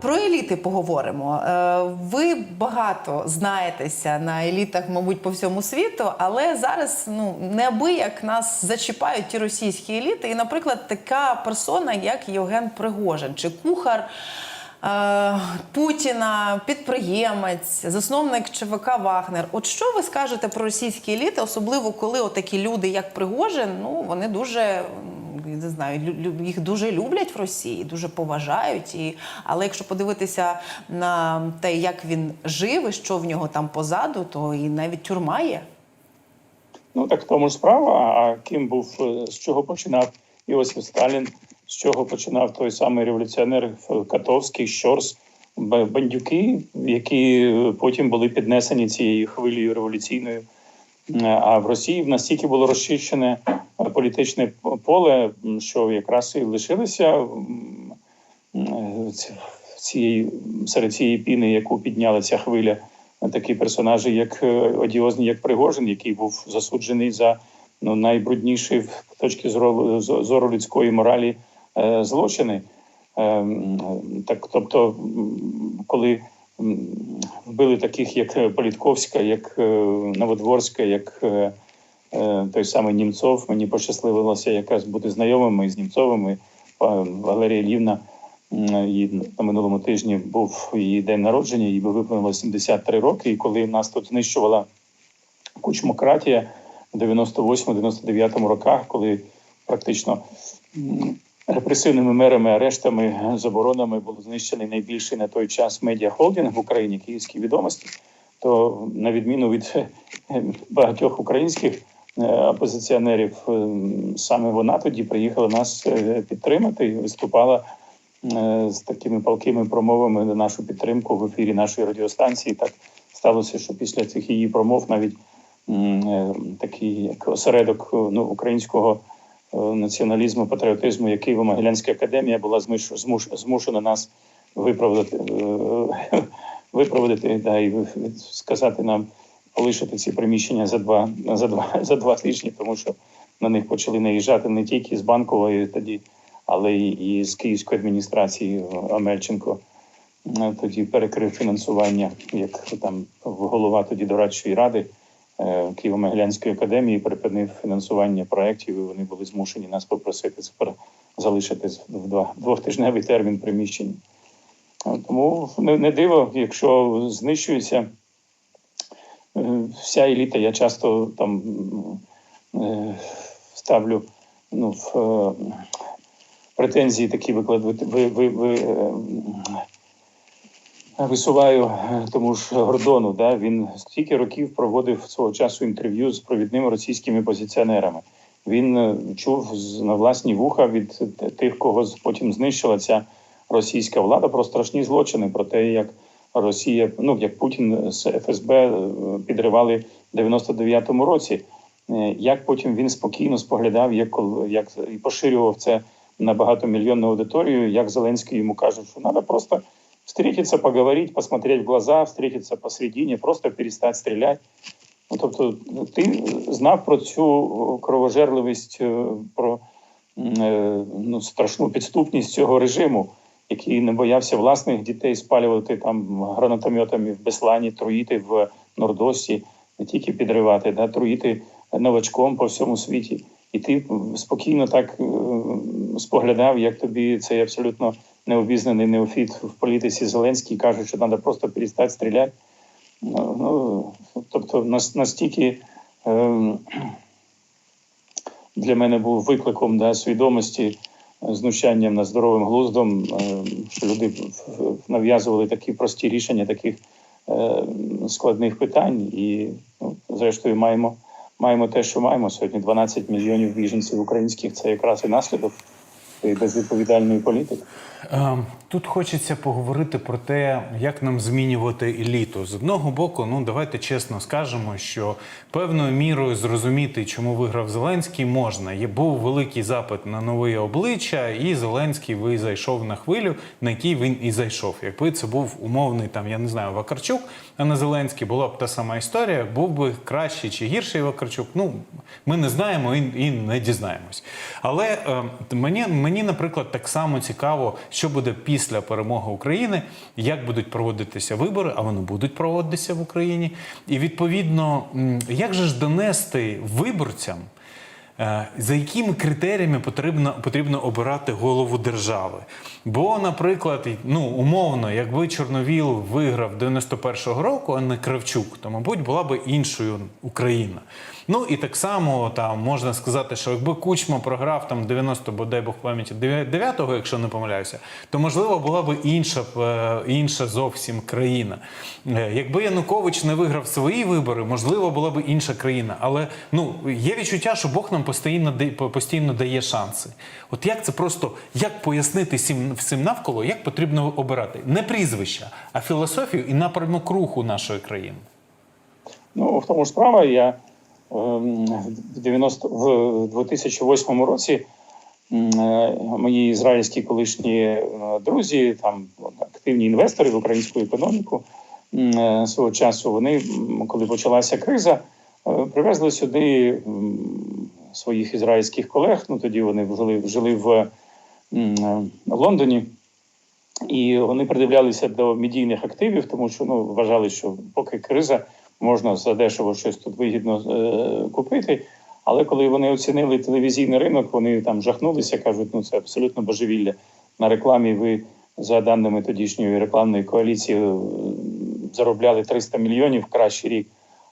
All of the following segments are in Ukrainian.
Про еліти поговоримо. Е, Ви багато знаєтеся на елітах, мабуть, по всьому світу, але зараз ну неабияк нас зачіпають ті російські еліти. І, наприклад, така персона, як Євген Пригожин, чи кухар е, Путіна, підприємець, засновник ЧВК Вагнер. От що ви скажете про російські еліти, особливо коли отакі люди, як Пригожин, ну вони дуже не знаю, їх дуже люблять в Росії, дуже поважають. І, але якщо подивитися на те, як він жив і що в нього там позаду, то і навіть тюрма є. Ну так в тому ж справа. А ким був е, з чого починав Іосиф Сталін, з чого починав той самий революціонер Катовський, Щорс, бандюки, які потім були піднесені цією хвилею революційною. Е, А в Росії настільки було розчищене е, політичне поле, що якраз і лишилися е, цієї серед цієї піни, яку підняла ця хвиля, такі персонажі, як е, одіозні, як Пригожин, який був засуджений за ну найбрудніші з точки зору, зору людської моралі е, злочини. Так, тобто, коли вбили таких, як Політковська, як е, Новодворська, як е, е, той самий Німцов, мені пощасливилося якраз бути знайомими з Німцовими. Валерія Лівна її на минулому тижні був її день народження, їй би виповнило 73 роки. І коли нас тут знищувала кучмократія в 98-99 роках, коли практично репресивними мерами, арештами, заборонами був знищений найбільший на той час медіахолдинг в Україні Київські відомості, то на відміну від е, багатьох українських е, опозиціонерів, е, саме вона тоді приїхала нас е, підтримати і виступала е, з такими палкими промовами на нашу підтримку в ефірі нашої радіостанції. Так сталося, що після цих її промов навіть е, такий як осередок е, ну, українського е, націоналізму, патріотизму, як Києво-Могилянська академія була змуш- змуш- змушена нас виправдати, е, виправдати да, і сказати нам полишити ці приміщення за два за два за два тижні, тому що на них почали наїжджати не тільки з банкової тоді, але і з київської адміністрації Амельченко. е, Тоді перекрив фінансування, як там голова тоді дорадчої ради е, Києво-Могилянської академії припинив фінансування проєктів, і вони були змушені нас попросити залишити в два двохтижневий термін приміщення. Тому не, диво, якщо знищується вся еліта, я часто там е, ставлю ну, в е, претензії такі викладати, ви, ви, ви, е, висуваю тому ж Гордону. Да? Він стільки років проводив свого часу інтерв'ю з провідними російськими позиціонерами. Він чув на власні вуха від тих, кого потім знищила ця російська влада, про страшні злочини, про те, як Росія, ну як Путін з ФСБ е, підривали в 99-му році. Е, Як потім він спокійно споглядав, як як і поширював це на багатомільйонну аудиторію, як Зеленський йому каже, що треба просто встретиться, поговорить, посмотреть в глаза, встретиться посередине, просто перестать стріляти. Ну, тобто, ти знав про цю кровожерливість, е, про ну, страшну підступність цього режиму, який не боявся власних дітей спалювати там гранатометами в Беслані, труїти в Нордосі, не тільки підривати, да, труїти новачком по всьому світі. І ти спокійно так е, споглядав, як тобі цей абсолютно необізнаний неофіт в політиці Зеленський каже, що треба просто перестати стріляти. Ну, ну, тобто, настільки ем, для мене був викликом да, свідомості, знущанням над здоровим глуздом, ем, що люди нав'язували такі прості рішення таких е, складних питань. І, ну, зрештою, маємо, маємо те, що маємо. Сьогодні 12 мільйонів біженців українських це якраз і наслідок цієї безвідповідальної політики. Ем, Тут хочеться поговорити про те, як нам змінювати еліту. З одного боку, ну давайте чесно скажемо, що певною мірою зрозуміти, чому виграв Зеленський, можна. Є був великий запит на нове обличчя, і Зеленський ви зайшов на хвилю, на якій він і зайшов. Якби це був умовний там, я не знаю, Вакарчук, а не Зеленський, була б та сама історія. Був би кращий чи гірший Вакарчук. Ну ми не знаємо і, і не дізнаємось. Але е, мені, мені наприклад, так само цікаво, що буде після перемоги України, як будуть проводитися вибори, а вони будуть проводитися в Україні. І відповідно, як же ж донести виборцям? Е, За якими критеріями потрібно, потрібно обирати голову держави? Бо, наприклад, ну умовно, якби Чорновіл виграв 91-го року, а не Кравчук, то мабуть була би іншою Україна. Ну і так само там можна сказати, що якби Кучма програв там 90, бо дай Бог пам'яті 9-го, якщо не помиляюся, то можливо була б інша е, інша зовсім країна. Е, Якби Янукович не виграв свої вибори, можливо, була б інша країна. Але ну є відчуття, що Бог нам постійно постійно дає шанси. От як це просто як пояснити всім, всім навколо, як потрібно обирати не прізвища, а філософію і напрямок руху нашої країни. Ну, в тому ж справа, я в 90, в 2008 році е, мої ізраїльські колишні е, друзі, там активні інвестори в українську економіку е, свого часу, вони, коли почалася криза, привезли сюди своїх ізраїльських колег. Ну тоді вони жили, жили в Лондоні. І вони придивлялися до медійних активів, тому що ну вважали, що поки криза можна задешево щось тут вигідно е, купити. Але коли вони оцінили телевізійний ринок, вони там жахнулися, кажуть, ну це абсолютно божевілля. На рекламі ви за даними тодішньої рекламної коаліції е, заробляли 300 мільйонів кращий рік.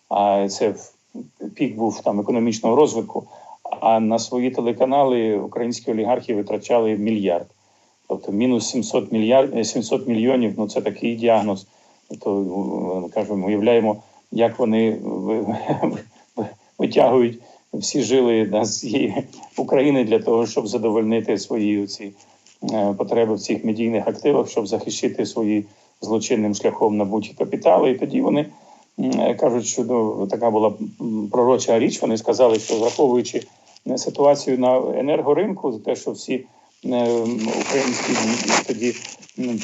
А це пік був там економічного розвитку. А на свої телеканали українські олігархи витрачали мільярд. Тобто мінус 700 мільярд 700 мільйонів. Ну це такий діагноз. То е, кажемо, уявляємо, як вони ви- ви- витягують всі жили з України для того, щоб задовольнити свої ці потреби в цих медійних активах, щоб захищити свої злочинним шляхом набуті капітали. І тоді вони кажуть, що ну, така була пророча річ. Вони сказали, що враховуючи е, ситуацію на енергоринку, те, що всі е, українські тоді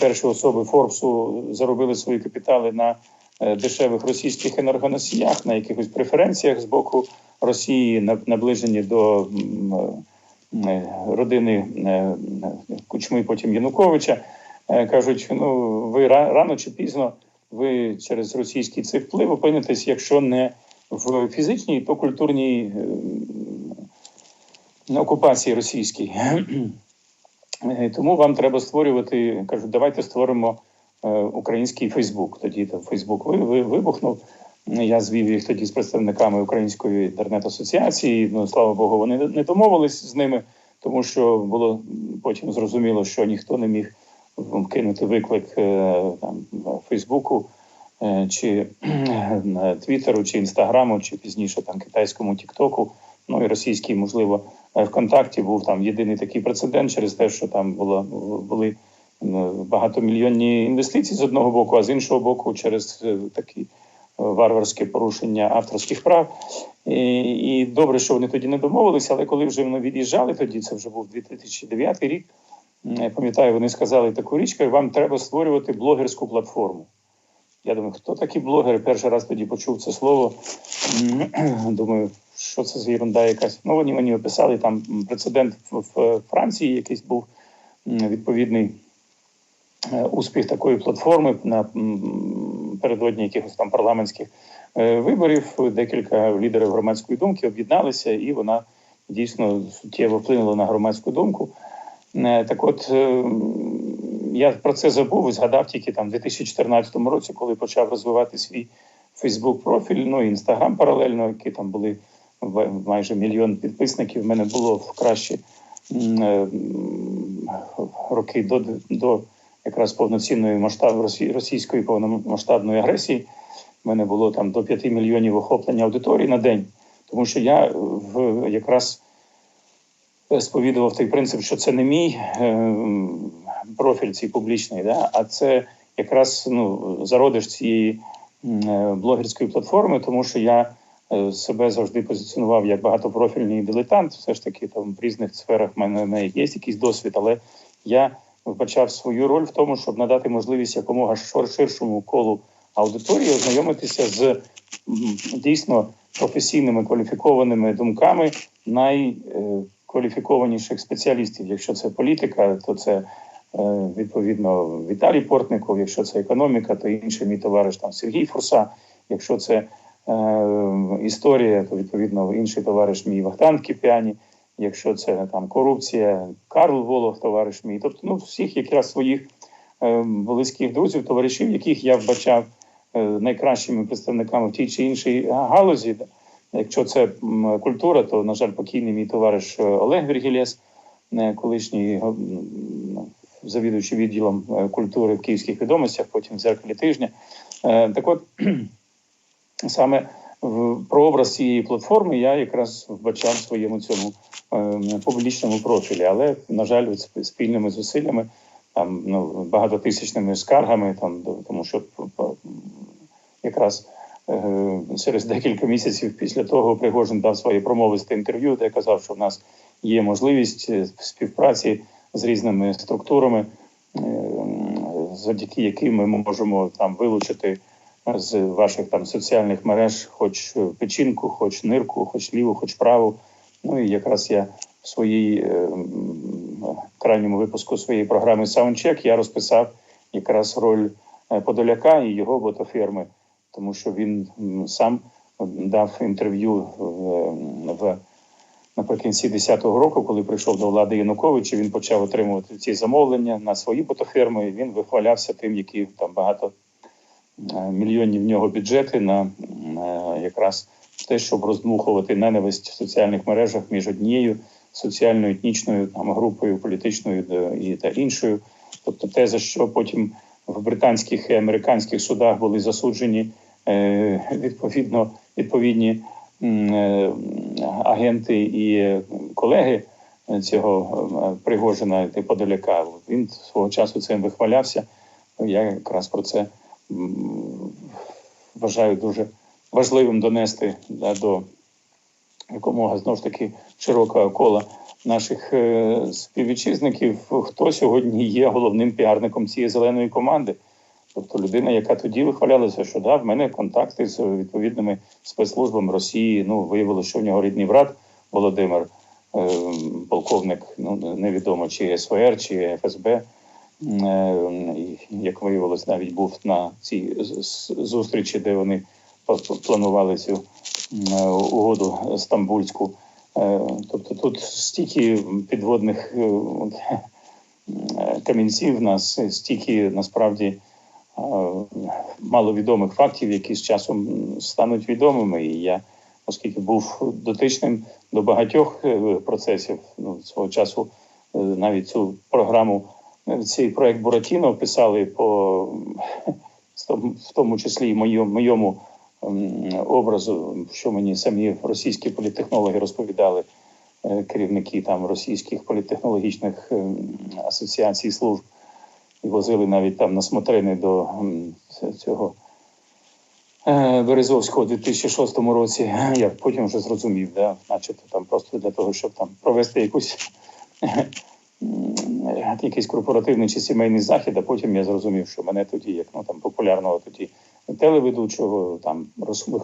перші особи Форбсу заробили свої капітали на е, дешевих російських енергоносіях, на якихось преференціях з боку Росії, на- наближені до е, родини е, Кучми, потім Януковича. Е, Кажуть, ну ви рано чи пізно ви через російський цей вплив опинитесь, якщо не в фізичній, то культурній е, окупації російській. Е, Тому вам треба створювати. кажуть, давайте створимо е, український Фейсбук. Тоді там Фейсбук ви, ви, вибухнув. Я звів їх тоді з представниками Української інтернет-асоціації. Ну слава Богу, вони не домовились з ними, тому що було потім зрозуміло, що ніхто не міг кинути виклик е, там Фейсбуку е, чи е, Твіттеру, чи Інстаграму, чи пізніше там китайському Тіктоку. Ну і російський, можливо, е, ВКонтакті був там єдиний такий прецедент через те, що там було були багатомільйонні інвестиції з одного боку, а з іншого боку, через е, такі варварське порушення авторських прав. І, і добре, що вони тоді не домовилися, але коли вже вони від'їжджали, тоді це вже був 2009 рік. Я пам'ятаю, вони сказали таку річ, кажуть, вам треба створювати блогерську платформу. Я думаю, хто такі блогери? Перший раз тоді почув це слово. Думаю, що це за ерунда якась. Ну, вони мені описали там прецедент в, Франції, якийсь був відповідний е, успіх такої платформи на передодні якихось там парламентських е, виборів. Декілька лідерів громадської думки об'єдналися, і вона дійсно суттєво вплинула на громадську думку. Е, Так от е, я про це забув і згадав тільки там в 2014 році, коли почав розвивати свій Фейсбук профіль, ну і інстаграм паралельно, які там були майже мільйон підписників. В мене було в кращі е, роки до, до якраз повноцінної масштаб росі- російської повномасштабної агресії. У мене було там до 5 мільйонів охоплення аудиторії на день, тому що я в якраз сповідував той принцип, що це не мій е, профіль цей публічний, да, а це якраз ну, зародиш цієї е, блогерської платформи, тому що я е, себе завжди позиціонував як багатопрофільний дилетант. Все ж таки, там в різних сферах в мене є якийсь досвід, але я вбачав свою роль в тому, щоб надати можливість якомога шир- ширшому колу аудиторії ознайомитися з дійсно професійними кваліфікованими думками найкваліфікованіших спеціалістів. Якщо це політика, то це е, відповідно Віталій Портников. Якщо це економіка, то інший мій товариш там Сергій Фурса. Якщо це е, історія, то відповідно інший товариш мій Вахтан Кіпіані. Якщо це там корупція, Карл Волох, товариш мій. Тобто, ну всіх якраз своїх е, близьких друзів, товаришів, яких я вбачав е, найкращими представниками в тій чи іншій галузі. Якщо це культура, то на жаль, покійний мій товариш е, Олег Вергілєс, е, колишній м, завідуючий відділом е, культури в київських відомостях, потім в зеркалі тижня. Е, Так от саме прообраз цієї платформи я якраз вбачав в своєму цьому е, публічному профілі, але на жаль, спільними зусиллями, там ну багатотисячними скаргами, там тому що якраз е, через декілька місяців після того Пригожин дав своє промовисте інтерв'ю, де казав, що в нас є можливість е, співпраці з різними структурами, завдяки яким ми можемо там вилучити з ваших там соціальних мереж, хоч печінку, хоч нирку, хоч ліву, хоч праву. Ну і якраз я в своїй е, крайньому випуску своєї програми Soundcheck я розписав якраз роль е, Подоляка і його ботоферми, тому що він сам дав інтерв'ю в, в наприкінці 10-го року, коли прийшов до влади Янукович, він почав отримувати ці замовлення на свої ботоферми. Він вихвалявся тим, які там багато е, мільйонів в нього бюджети на е, якраз те, щоб роздмухувати ненависть в соціальних мережах між однією соціальною етнічною там групою, політичною і та іншою. Тобто те, за що потім в британських і американських судах були засуджені е, відповідно відповідні агенти і колеги цього Пригожина і Подоляка. Він свого часу цим вихвалявся. Я якраз про це вважаю дуже важливим донести да, до якомога знову ж таки широкого кола наших е, співвітчизників, хто сьогодні є головним піарником цієї зеленої команди. Тобто людина, яка тоді вихвалялася, що да, в мене контакти з відповідними спецслужбами Росії. Ну, виявилося, що в нього рідний брат Володимир, е, полковник, ну невідомо чи СВР, чи ФСБ. Е, як виявилось, навіть був на цій зустрічі, де вони планували цю е, угоду стамбульську. Е, Тобто тут стільки підводних камінців нас, стільки насправді маловідомих фактів, які з часом стануть відомими. І я, оскільки був дотичним до багатьох процесів, ну, свого часу навіть цю програму, цей проект Буратіно писали по в тому- числі і моєму, моєму ем, образу, що мені самі російські політтехнологи розповідали, е, керівники там російських політтехнологічних ем, асоціацій служб, і возили навіть там на смотрини до ем, цього е, Березовського у 2006 році. Я потім вже зрозумів, да, начебто там просто для того, щоб там провести якусь якийсь корпоративний чи сімейний захід, а потім я зрозумів, що мене тоді, як ну там популярного тоді телеведучого, там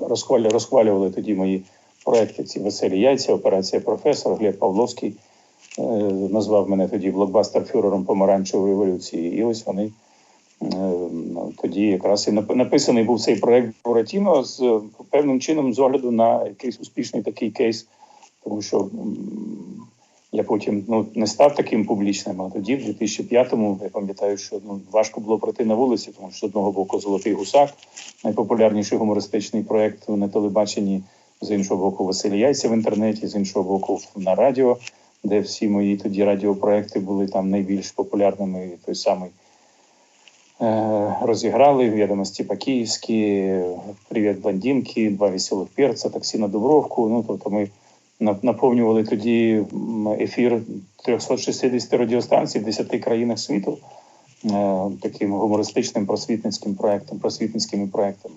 розхвалювали, розхвалювали, тоді мої проекти. Ці веселі яйця, операція професор Глеб Павловський е, назвав мене тоді блокбастер фюрером помаранчевої революції. І ось вони. е, ну, Тоді якраз і написаний був цей проект Буратіно з е, певним чином з огляду на якийсь успішний такий кейс, тому що я потім ну не став таким публічним. А тоді, в 2005-му, я пам'ятаю, що ну важко було пройти на вулиці, тому що з одного боку Золотий гусак, найпопулярніший гумористичний проект на телебаченні, з іншого боку, Василь Яйця в інтернеті, з іншого боку, на радіо, де всі мої тоді радіопроекти були там найбільш популярними. Той самий е, розіграли відомості по-київськи, Привіт, блондинки, два веселих перця, таксі на Дубровку. Ну тобто ми наповнювали тоді ефір 360 радіостанцій в 10 країнах світу е, таким гумористичним просвітницьким проектом, просвітницькими проектами.